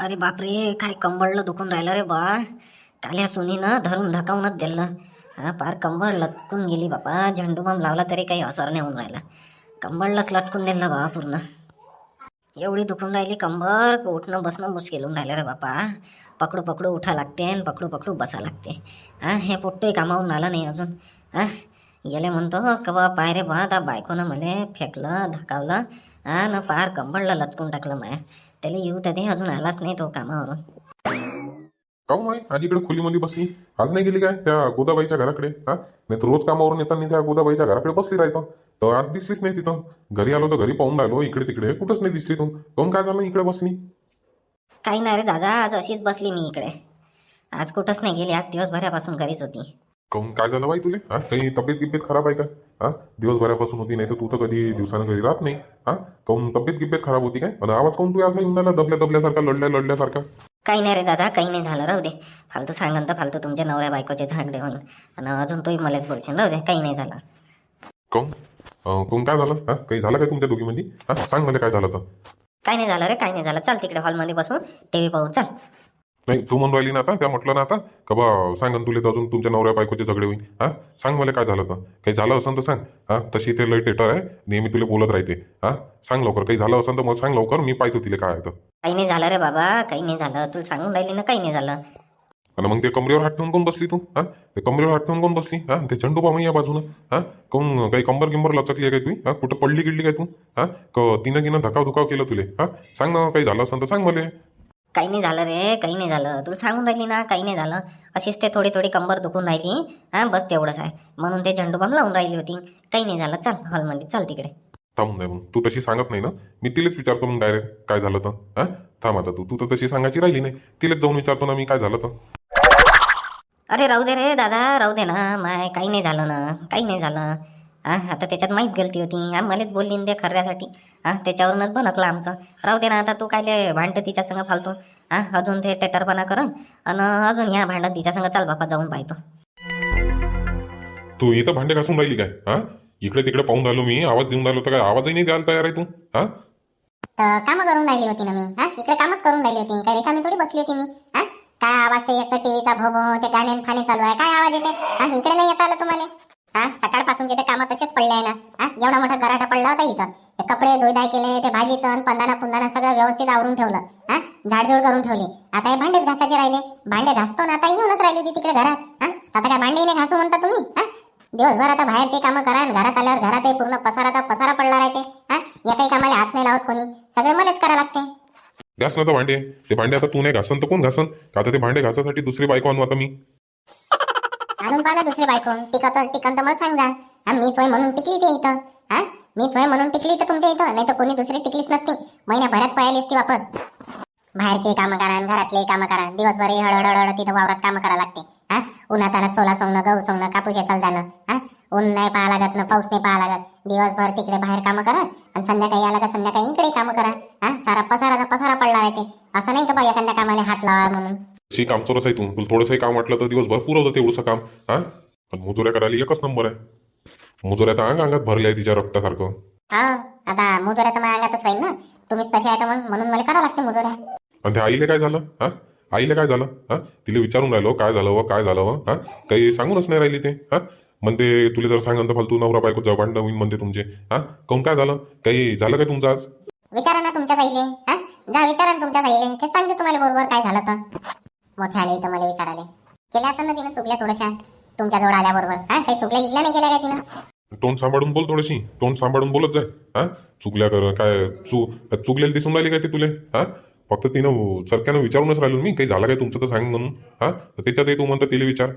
अरे बापरे काय कंबळलं दुखून राहिलं रे बा काल्या सुनीनं धरून धकावूनच दिलं. हा पार कंबळ लटकून गेली बापा. झेंडू लावला तरी काही असर नाही होऊन राहिला. कंबळलाच लटकून दिलं बा पूर्ण. एवढी दुखून राहिली कंबर उठणं बसणं मुश्किल होऊन राहिलं रे बापा. पकडू पकडू उठा लागते आणि पकडू पकडू बसा लागते. हा हे पोट्टही कामावून आलं नाही अजून. हा गेले म्हणतो का बा पाय रे बा त्या बायकोनं मला फेकलं धकावलं. हा ना पार कंबळला लटकून टाकलं माया. त्याला येऊ दे अजून आलाच नाही तो कामावरून. काहून माय? आज इकडे खोलीमध्ये बसली. आज नाही गेली काय त्या गोदाबाईच्या घराकडे? हा? नाही तर रोज कामावरून येताना त्या गोदाबाईच्या घराकडे बसली राहतो. तर आज दिसलीच नाही तिथं. घरी आलो तर घरी पाहून राहिलो इकडे तिकडे. कुठंच नाही दिसली तू. काहून काय झालं इकडे बसली? काही नाही रे दादा आज अशीच बसली मी इकडे. आज कुठंच नाही गेली आज दिवसभरापासून घरीच होती. काहून काय झालं बाई तुले? हा? काही तब्येत गिब्येत खराब आहे का? हा? दिवसभरापासून होती नाही तर तू तर कधी दिवसानं घरी राहत नाही. हा? काहून तब्येत गिब्येत खराब होती काय? आणि आवाज काहून तू असा येऊन राहिला दबल्या दबल्यासारखा लढल्या लढल्यासारखा? काही नाही रे दादा काही नाही झालं राहू दे. फालतू सांगन तर फालतू तुमच्या नवऱ्या बायकोचे झागडे होईल आणि अजून तोही मलाच बोलशील राहू दे काही नाही झालं. काहून? अं, काहून काय झालं? हा? काही झालं काय तुमच्या दोघीमध्ये? हा? सांग मला काय झालं तर काही नाही झालं रे काही नाही झालं. चाल तिकडे हॉलमध्ये बसून टी व्ही पाहू चाल. नाही तू म्हणून राहिली ना आता त्या म्हटलं ना आता का बा सांग तुला तर अजून तुमच्या नवऱ्या बायकोचे झगडे होईल हा? सांग मला काय झालं तर. काही झालं असेल तर सांग. हा? तशी ते लय टेटर आहे. नेहमी तुला बोलत राहते. हा? सांग लवकर. काही झालं असेल तर मला सांग लवकर. मी पाहतो तिला काय आहे तर. काही नाही झालं रे बाबा. काही नाही झालं. तुला सांगून राहिली ना काही नाही झालं. आणि मग ते कमरेवर हात ठेवून कोण बसली तू? हा? ते कमरेवर हात ठेवून कोण बसली? हा? ते झंडू बामई या बाजूनं. हा? कोण काही कंबर गिंबर लचकली आहे काय तू हा? कुठं पडली गिडली काय तू? हा? क तिनं तिनं धकाव धुकाव केलं तुले. हा? सांग ना काही झालं असेल तर सांग मला. काही नाही झालं रे काही नाही झालं. तुला सांगून राहिली ना काही नाही झालं. अशीच ते थोडी थोडी कंबर दुखून राहिली. हा बस तेवढंच आहे. म्हणून ते झेंडूबाम लावून राहिली होती. काही नाही झालं. चाल हॉलमध्ये. चाल तिकडे. थांबून नाही मग. तू तशी सांगत नाही ना? मी तिलाच विचारतो मग डायरेक्ट काय झालं तर. हा? थांब आता. तू तू तर तशी सांगायची राहिली नाही. तिलाच जाऊन विचारतो ना मी काय झालं तर. अरे राहू दे रे दादा. राहू दे ना. माय काही नाही झालं ना. काही नाही झालं. हा आता त्याच्यात माहीत गलती होती. हा मलाच बोलली ना ते खर्यासाठी हा त्याच्यावरूनच बनकलं आमचं. राहू दे ना आता तू काय भांडतं तिच्या संग फालतू. हा अजून ते टेटरपणा करन आणि अजून ह्या भांडत तिच्या संग चाल बापा जाऊन पाहतो. तू इथं भांडे घासून राहिली काय? हा इकडे तिकडे पाहून राहिलो मी. आवाज देऊन राहिलो तर काय? आवाजही नाही द्यायला तयार आहे तू? हा तर कामं करून राहिली होती ना मी. हा इकडे कामच करून राहिली होती. काही रिकामी थोडी बसली होती मी. हा काय आवाज ते एक टीव्हीचा भो भो ते गाणे आणि फाणे चालू आहे. काय आवाज येते? हा इकडे नाही येता आलं तुम्हाला? हा सकाळपासून कामं तसेच पडले आहे ना हा एवढा मोठा गराटा पडला होता इथं. ते कपडे धुईदाय केले ते भाजीचं आणि पंदाना पुंदाना सगळं व्यवस्थित आवरून ठेवलं. हा झाडझूड करून ठेवली. आता हे भांडेच घासायचे राहिले. भांडे घासतो ना आता येऊनच राहिली होती तिकडे घरात. हा आता काय भांडे नाही घासू म्हणता तुम्ही? हा दिवसभर आता बाहेरचे कामं करा आणि घरात आल्यावर घरात पूर्ण पसाराचा पसारा पडला राहते. हा या काही कामाला हात नाही लावत कोणी. सगळे मलाच करा लागते. घास ना तर भांडे. ते भांडे आता तू नाही घासन तर कोण घासन? का आता ते भांडे घासासाठी दुसरी बायको आणू आता मी? आणून पाहिलं दुसरी बायको. टिकत टिकन तर मला सांगा हा मी सोय म्हणून टिकली ते इथं. हा? मी सोय म्हणून टिकली तर तुमच्या इथं. नाही तर कोणी दुसरी टिकलीच नसती. महिन्याभरात पळाली असती वापस. बाहेरचे कामं करा आणि घरातले कामं करा. दिवसभर हळहळ तिथं वावरात कामं करा लागते. हा? उन्हातानात सोला सोंगणं गहू सोंगणं कापूस येचाल जाणं हा? ऊन नाही पाहा लागत ना पाऊस नाही पाहा लागत. दिवसभर तिकडे बाहेर कामं करा आणि संध्याकाळी आला का संध्याकाळी इकडे कामं करा. हा? सारा पसाराचा पसारा पडला राहते असं नाही का बा एखाद्या कामाला हात लावा म्हणून? शी काम चोरच आहे तू. तुला थोडंसंही काम वाटलं तर दिवसभर पुरवतं तेवढंसं काम. हा? पण मुजुऱ्या करायला एकच नंबर आहे. मुजुऱ्या तर अंग अंगात भरल्या आहे तिच्या रक्तासारखं. हा आता मुजोऱ्या तर माझ्या अंगातच राहील ना. तुम्हीच तसे आहे तर मग म्हणून मला करावं लागते मुजोऱ्या. आणि त्या आईले काय झालं? हा? आईले काय झालं? हा? तिला विचारून राहिलो काय झालं व काय झालं व? हा? काही सांगूनच नाही राहिली ते. हा? म्हणते तुला जर सांगन तर फालतू नवरा बायको जेव्हा भांडणं होईन म्हणते तुमचे. हा? काऊन काय झालं? काही झालं काय तुमचं आज? विचारा ना तुमच्या साईले हा? जा विचारा ना तुमच्या ते सांगते तुम्हाला बरोबर काय झालं तर. मोठ्या आले तर मला विचाराले. केल्या असेल ना तिनं चुकल्या थोड्याशा? तुमच्या जवळ आल्याबरोबर. हा काही चुकल्या गिकल्या नाही केल्या काय तिनं? तोंड सांभाळून बोल थोडीशी. तोंड सांभाळून बोलत जाय हा? चुकल्या कर काय चु चुकलेली दिसून राहिली काय ते तुले? हा? फक्त तिनं सरक्यानं विचारूनच राहिलो मी. काही झालं काय तुमचं तर सांग म्हणून. हा? तर त्याच्यातही तू म्हणतं तिला विचार.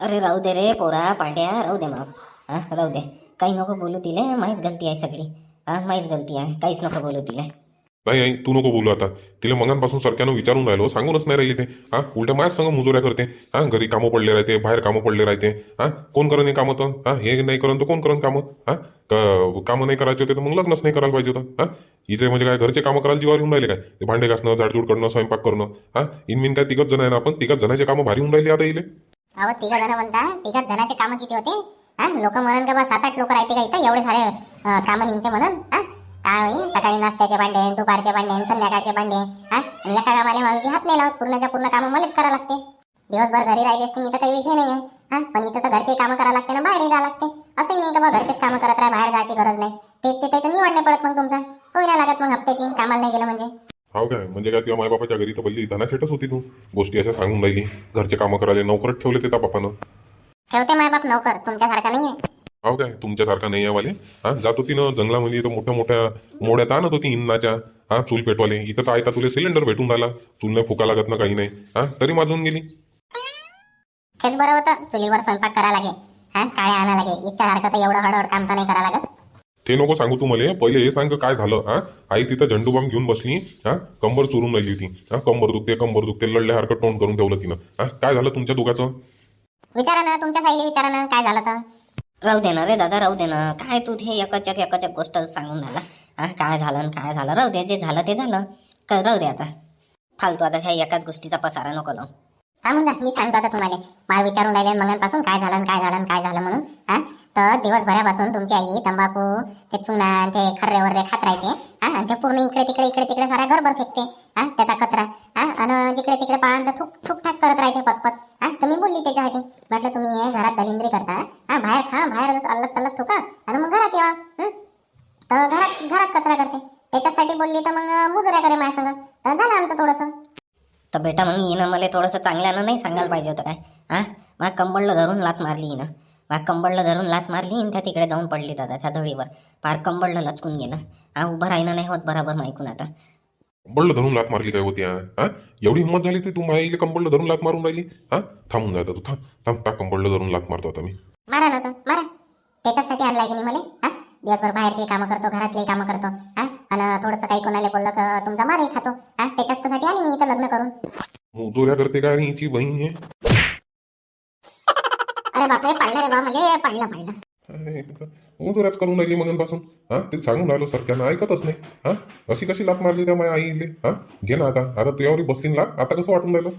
अरे राहू दे रे पोरा पांड्या राहू दे मग हा राहू दे. काही नको बोलू तिले माहीच गलती आहे सगळी. हा माहीच गलती आहे. काहीच नको बोलू तिले. नाही आई तू नको बोलू आता. तिला मगांपासून सरक्यानं विचारून राहिलो सांगूनच नाही राहिली ते. हा उलट्या माझ्याच संग मुजोऱ्या करते. हा घरी कामं पडले राहते बाहेर कामं पडले राहते. हा कोण करण हे कामं तर? हा हे नाही करण तर कोण करण कामं? हा कामं नाही करायचे होते तर मग लग्नच नाही करायला पाहिजे होतं. हा इथे म्हणजे काय घरचे कामं करायला जीवावर येऊन राहिले काय? ते भांडे घासणं झाडझूड करणं स्वयंपाक करणं. हा इनमिन काय तिघच जण आहे ना आपण? तिघच जणांचे कामं भारी होऊन राहिले आता इले. अहो तिघ जण म्हणता तिघच जणांचे कामं किती होते? हा लोक म्हणून का बा सात आठ लोक राहते का इथं? एवढे सारे कामं निघते म्हणून. हा काय होईल सकाळी नाश्त्याचे भांडे दुपारचे भांडे संध्याकाळचे भांडे हा? आणि एका कामाला माझी हात नाही लावत. पूर्णच्या पूर्ण कामं मलाच करावं लागते. दिवसभर घरी राहिली असते मी तर काही विषय नाही हा? पण इथं तर घरचे कामं करावं लागते ना बाहेरही जावं लागते. असंही नाही का घरचेच कामं करत राहा बाहेर जायची गरज नाही. ते ते तर निवड नाही पडत मग तुमचा. सोय नाही लागत मग हप्त्याची कामाला नाही गेलं म्हणजे. हो काय? म्हणजे काय तुझ्या मायबापाच्या घरी तर पहिली धनासेटच होती तू. गोष्टी अशा सांगून राहिली. घरचे कामं करायला नोकरच ठेवले ते त्या बापानं. ठेवते मायबाप नोकर. तुमच्यासारखा नाही आहे हो काय? तुमच्यासारखा नाही आहे वाले हा? जात होती ना जंगलामध्ये तर मोठ्या मोठ्या मोड्यात आणत होती इंनाच्या हा? चूल पेटवाले. इथं तर ऐका तुला सिलेंडर भेटून राहिला. चूल फुका लागत ना काही नाही. हा? तरी माजून गेली. तेच बरं होतं. चुलीवर स्वयंपाक करा लागे. हा? काय आणा लागे. इच्छासारखं तर एवढं हडहड काम तर नाही करा लागत. ते नको सांगू तू मला. पहिले हे सांग काय झालं. हा? आई तिथं झंडूबाम घेऊन बसली. हा? कंबर चोरून राहिली होती. हा? कंबर दुखते कंबर दुखते. लढल्यासारखं तोंड करून ठेवलं तिनं. हा? काय झालं तुमच्या दोघाचं? विचारा ना. तुमच्या साईली विचारा ना. काय झालं तर? राहू दे ना रे दादा राहू दे ना. काय तू हे एकचक एकचक गोष्ट सांगून झाला हा काय झालं काय झालं? राहू दे जे झालं ते झालं. काय राहू दे आता. फालतू आता ह्या एकाच गोष्टीचा पसारा नको लावू. थांबून जा. मी सांगतो आता तुम्हाला. मला विचारून राहिले मगांपासून काय झालं काय झालं काय झालं म्हणून हा? तर दिवसभरापासून तुमची आई तंबाखू ते चुना ते खर्रे वर्रे खात राहते हा? आणि ते पूर्ण इकडे तिकडे इकडे तिकडे सारा घरभर फेकते हा? त्याचा कचरा हा? आणि जिकडे तिकडे पाहून थूक थुक थुक ठाक करत राहते पचपच हा तर मी बोलली त्याच्यासाठी म्हटलं तुम्ही हे घरात दलिंद्री करता हा बाहेर खा बाहेर अलग सलग थुका आणि मग घरात यावा हं? तर घरात घरात कचरा करते त्याच्यासाठी बोलली तर मग मुजुऱ्या करे माझ्या संग तर झालं आमचं थोडंसं तर बेटा मग हिनं मला थोडंसं चांगल्यानं नाही सांगायला पाहिजे होतं काय? हा? मग कंबळला धरून लात मारली हिनं. मग कंबळला धरून लात मारली आणि त्या तिकडे जाऊन पडली दादा त्या धडीवर. पार कंबळला लचकून गेलं. हा उभं राहिनं नाही होत बराबर माहिकून आता. कंबळला धरून लात मारली काय होती हा? एवढी हिंमत झाली ती तू माईला कंबळला धरून लात मारून राहिली? हा? थांबून जायचं तू थांब. थांब त्या कंबळला धरून लात मारतो आता मी. मारा ना मारा. त्याच्यासाठी आणलाय की नाही मला? हा? दिवसभर बाहेरचे कामं करतो घरातले कामं करतो. हा? आणि थोडंसं काही कोणाला बोललं तर तुमचा मारही खातो. हा? त्याच्यासाठी आली मी इथं लग्न करून. मुजोऱ्या करते काय आणि हिची बहीण हे? अरे बापरे पडलं रे बा म्हणजे पडलं पडलं मुजोऱ्याच करून राहिली मगनपासून. हा ते सांगून राहिलो सरक्यानं ऐकतच नाही. हा अशी कशी लात मारली त्या माझ्या आईले? हा घे ना आता. आता तुझ्यावरी बसली ना लात. आता कसं वाटून राहिलं?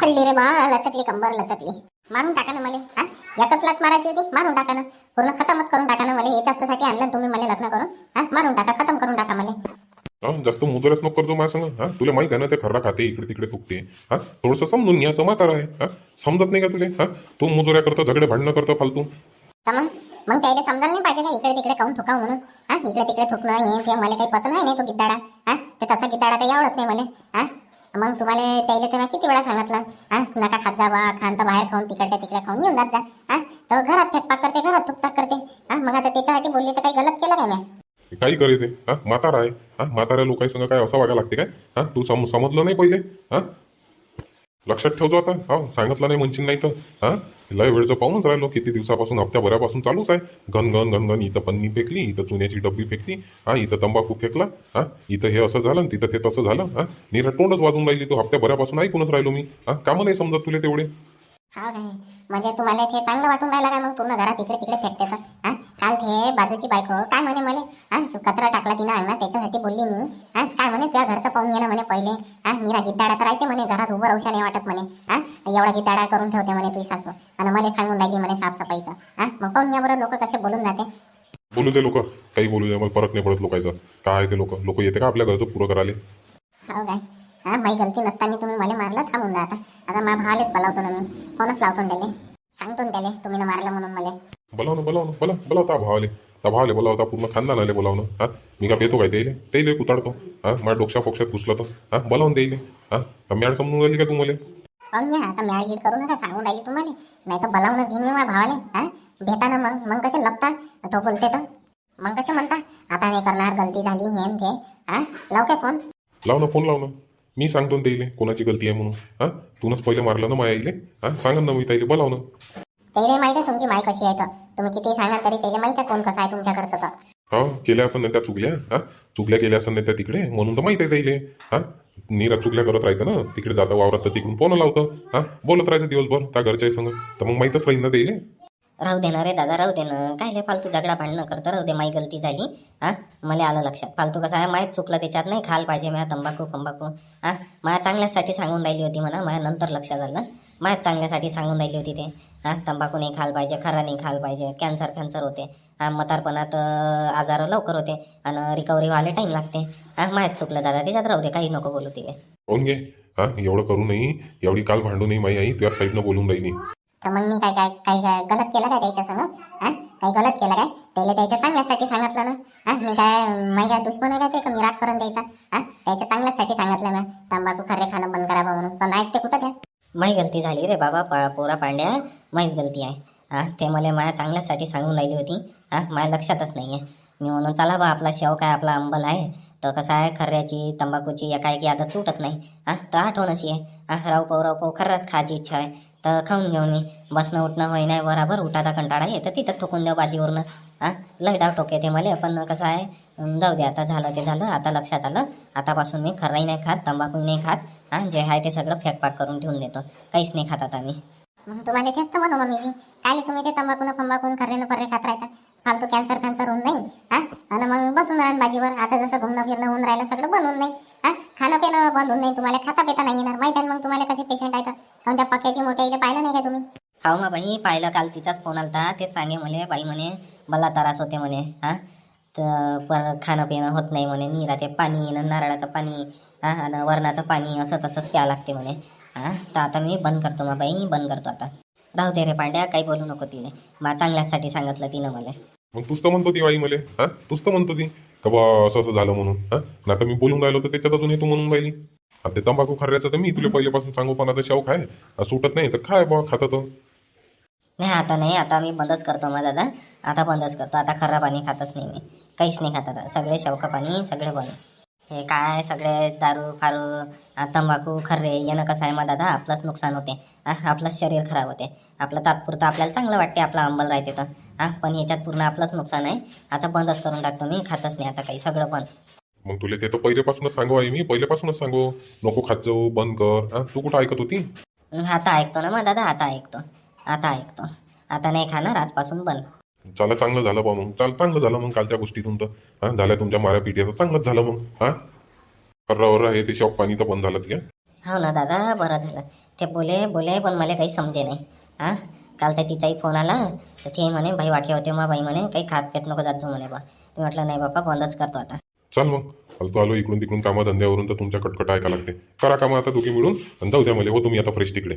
पडली रे बा लचकली कंबर लचकली. मारून टाका ना मला. हा एकच लाट मारायची होती? मारून टाका ना. पूर्ण खतमच करून टाका ना मला. याच्यासाठी आणलं तुम्ही मला लग्न करून. हा मारून टाका खतम करून टाका मला. हा जास्त मुजोऱ्याच नको करतो माझ्या संग. हा तुला माहीत आहे ना ते खर्रा खाते इकडे तिकडे तुकते हा थोडंसं समजून घ्यायचं म्हातारा आहे. हा समजत नाही का तुले? हा तू मुजोऱ्या करतो झगडे भांडणं करतो फालतू. मग? मग त्याला समजायला नाही पाहिजे का? इकडे तिकडे काऊन थुकाव म्हणून? हा इकडे तिकडे थुकणं हे ते मला काही पसंत आहे नाही तो गिद्दाडा. हा ते तसा गिद्दाडा काही आवडत नाही मला. हा मग तुम्हाला त्याला तेव्हा किती वेळा सांगितलं? हा नका खात जा बा खान तर बाहेर खाऊन तिकडच्या तिकडे खाऊन येऊन जात जा. हा तर घरात फेकपाक करते घरात थुकपाक करते. हा मग आता त्याच्यासाठी बोलली तर काही गलत केलं काय मी काही करे ते? हा? म्हातारा आहे. हा? म्हाताऱ्या लोकांसंग काय असं वागायला लागते काय? हा? तू सम समजलं नाही पहिले? हा? लक्षात ठेवतो आता. हा? सांगितलं नाही म्हणशील नाही तर. हा? लय वेळचं पाहूनच राहिलो. किती दिवसापासून हप्त्याभरापासून चालूच आहे. घन घन घन घन इथं पन्नी फेकली इथं चुन्याची डब्बी फेकली हा? इथं तंबाखू फेकला हा? इथं हे असं झालं तिथं ते तसं झालं हा? निरा तोंडच वाजून राहिली. तू हप्त्याभरापासून ऐकूनच राहिलो मी. हा? कामं नाही समजत तुला तेवढे. हा काय म्हणजे तुम्हाला ते चांगलं वाटून राहिलं का मग? पूर्ण घरात इकडे तिकडे फेकते तर काल ते बाजूची बायको. काय म्हणे मला? हा तू कचरा टाकला तिनं अंगणात त्याच्यासाठी बोलली मी. हा काय म्हणे? तुझ्या घरचं पाहून घे ना म्हणे पहिले. हा मीरा गिद्दाडा तर राहते म्हणे घरात उभं राहू नाही वाटत म्हणे. हा एवढा गिद्दाडा करून ठेवते म्हणे तुझी सासू. आणि मला सांगून राहिली म्हणे साफसफाईचं. हा मग पाहून घ्या बरं लोक कसे बोलून जाते. बोलू दे लोक काही बोलू दे मला फरक नाही पडत लोकांचं. काय ते लोक? लोक येते का आपल्या घरचं पुरं करायला? हो काय? हा माझी गलती नसताना तुम्ही मला मारलं थांबून जा आता. आता माझ्या भावालेच बोलावतो ना मी. फोनच लावतो त्याले. सांगतो ना त्याले तुम्ही ना मारलं म्हणून मला. बोलावणं बोलावणं बोला बोलाव त्या भावाले. त्या भावाले बोलावता पूर्ण खानदानाले बोलावणं हा? मी का पेतो काय त्याले? त्याले कुताडतो हा? माझ्या डोक्या फोक्षात घुसलं तर हा? बोलावून द्यायले हा? मॅड समजून राहिली का तू मला पाहून घ्या आता मॅळ गीड करू नका सांगून राहिली तुम्हाला. नाही तर बोलावूनच घेऊन माझ्या भावाले हा? भेटा ना मग मग कसे लपता? तो बोलते तर. मग कसे म्हणता? आता नाही करणार गलती झाली हे ते हा? लाव काय फोन? लाव ना फोन लाव ना. मी सांगतो ना कोणाची गलती आहे म्हणून हा? तूनच पहिले मारलं ना माया आईले हा? सांगा ना मी त्याला बोलाव ना. त्याला माहिती आहे तुमची माय कशी आहे तर तुम्ही किती सांगा तरी त्याला माहिती आहे कोण कसं आहे तुमच्या घरचं तर. हा केल्या असं नाही त्या चुकल्या हा? चुकल्या केल्या असं नाही त्या तिकडे? म्हणून तर माहिती आहे त्याले हा? नीरा चुकल्या करत राहतं ना? तिकडे जातं वावरात तर तिकडून फोन लावतं हा? बोलत राहतं दिवसभर त्या घरच्या संग. तर मग माहीतच राहील ना त्याले राहू दे ना रे दादा राहू दे ना. काय लय फालतू झगडा भांडणं करतं राहू दे माई गलती झाली हा? मला आलं लक्षात. फालतू कसं आहे? माहीत चुकलं त्याच्यात नाही खायला पाहिजे माझ्या तंबाखू कंबाखू हा? माझ्या चांगल्यासाठी सांगून राहिली होती म्हणा माझ्या नंतर लक्षात आलं. माझ्या चांगल्यासाठी सांगून राहिली होती ते. हा? तंबाखू नाही खायला पाहिजे खरं नाही खायला पाहिजे कॅन्सर कॅन्सर होते. हा म्हातारपणात अं, आजार लवकर होते आणि रिकव्हरी व्हायला टाईम लागते. हा माहीत चुकलं दादा त्याच्यात राहू दे काही नको बोलू तिथे पाहून घे. हा एवढं करू नाही एवढी काल भांडू नाही माई आई तुझ्या साईडनं बोलून राहिली. तर मग मी काय काय काही काय गलत केलं काय त्याच्या संग? हा? काही गलत केलं काय? त्याला त्याच्या चांगल्यासाठी सांगितलं ना? हा मी काय माही काय दुश्मन आहे का ते? का मी राग करून द्यायचा? हा? त्याच्या चांगल्यासाठी सांगितलं मी. तंबाखू खरे खाणं बंद करावं म्हणून. पण ऐकते कुठं त्या? माही गलती झाली रे बाबा पा पोरा पांड्या माहीच गलती आहे. हा ते मला माझ्या चांगल्यासाठी सांगून राहिली होती. हा माझ्या लक्षातच नाही आहे मी म्हणून चला बा आपला शेव काय आपला अंबल आहे तर कसं आहे खर्याची तंबाखूची एकाएकी आता सुटत नाही. हा तर आठवणच आहे. हा राव पाव राव पाव खरंच खायची इच्छा आहे. तर खाऊन घेऊन मी. बसणं उठणं होई नाही बराबर उठाचा कंटाळा येतं तिथं ठोकून देऊ बाजीवरनं. हा लय डाव ठोके ते मला पण कसं आहे जाऊ दे आता झालं ते झालं आता लक्षात आलं. आतापासून मी खरंही नाही खात तंबाखू नाही खात. हा जे आहे ते सगळं फेकपाक करून ठेवून देतो. काहीच नाही खात आता मी मग तुम्हाला तेच तर म्हणू मम्मीजी. काय तुम्ही ते तंबाखून फंबाखून खरे पर्रे खात राहता. फालतू कॅन्सर कॅन्सर होऊन नाही हा? आणि मग बसून राहून बाजीवर आता जसं घुमणं फिरणं होऊन राहिलं सगळं बनवून नाही हा? खाणं पिणं बंद होऊन नाही तुम्हाला खाता पिता नाही येणार. माहिती आहे मग तुम्हाला कसे पेशंट आहेत. काऊन त्या पक्याची मोठ्या पाहिलं नाही का तुम्ही? हाव मा बाई पाहिलं काल तिचाच फोन आलता. ते सांगे म्हणे बाई म्हणे मला त्रास होते म्हणे हा? तर पर खाणं पिणं होत नाही म्हणे. निरा ते पाणी न नारळाचं पाणी हा आणि वरणाचं पाणी असं तसंच प्या लागते म्हणे. हा तर आता मी बंद करतो मा बाई बंद करतो आता. राहू दे रे पांड्या काही बोलू नको तिने मा चांगल्यासाठी सांगितलं तिनं मला. मग तूच तर म्हणतो ती आई मले. हा तूच तर म्हणतो ती का बा असं असं झालं म्हणून हा? ना आता मी बोलून राहिलो तर त्याच्यात अजून तू म्हणून राहिली आता ते तंबाखू खर्याचं तर मी तुला पहिल्यापासून सांगू पण आता शौक आहे आ, सुटत नाही तर काय बा खातं तर. नाही आता नाही आता मी बंदच करतो मा दादा. आता बंदच करतो. आता खरं पाणी खातच नाही मी. काहीच नाही खात आता सगळे शौका पाणी सगळे बंद हे काय सगळे दारू फारू तंबाखू खर्रे यानं कसं आहे मा दादा? आपलंच नुकसान होते. आपलंच शरीर खराब होते. आपलं तात्पुरतं आपल्याला चांगलं वाटते आपला अंबल राहते तर. हा पण याच्यात पूर्ण आपलंच नुकसान आहे. आता बंदच करून टाकतो मी खातच नाही आता काही सगळं बंद. मग तुला ते तर पहिल्यापासूनच सांगू आई मी पहिल्यापासूनच सांगू. नको खात जाऊ बंद कर. तू कुठं ऐकत होती? आता ऐकतो ना मग दादा आता ऐकतो. आता ऐकतो. आता नाही खाणार आजपासून बंद. चला चांगलं झालं बा मग. चाल चांगलं झालं मग कालच्या गोष्टीतून तर. हा झाल्या तुमच्या माऱ्या पिढीचं चांगलंच झालं मग. हा? खर्रावर आहे ते शॉप पाणी तर बंद झालं घ्या हो ना दादा बरं झालं. ते बोले बोले पण मला काही समजे नाही. हा? काल त्या तिचाही फोन आला. तर ते म्हणे भाई वाक्य होते मग बाई म्हणे काही खात पेत नको जात म्हणे बा. मी म्हटलं नाही बाप्पा बंदच करतो आता. चल मग. फालतू आलो इकडून तिकडून कामा धंद्यावरून तर तुमच्या कटकट ऐका लागते. करा कामं आता दोघी मिळून. आणि जाऊ द्या मला. हो तुम्ही आता फ्रेश तिकडे.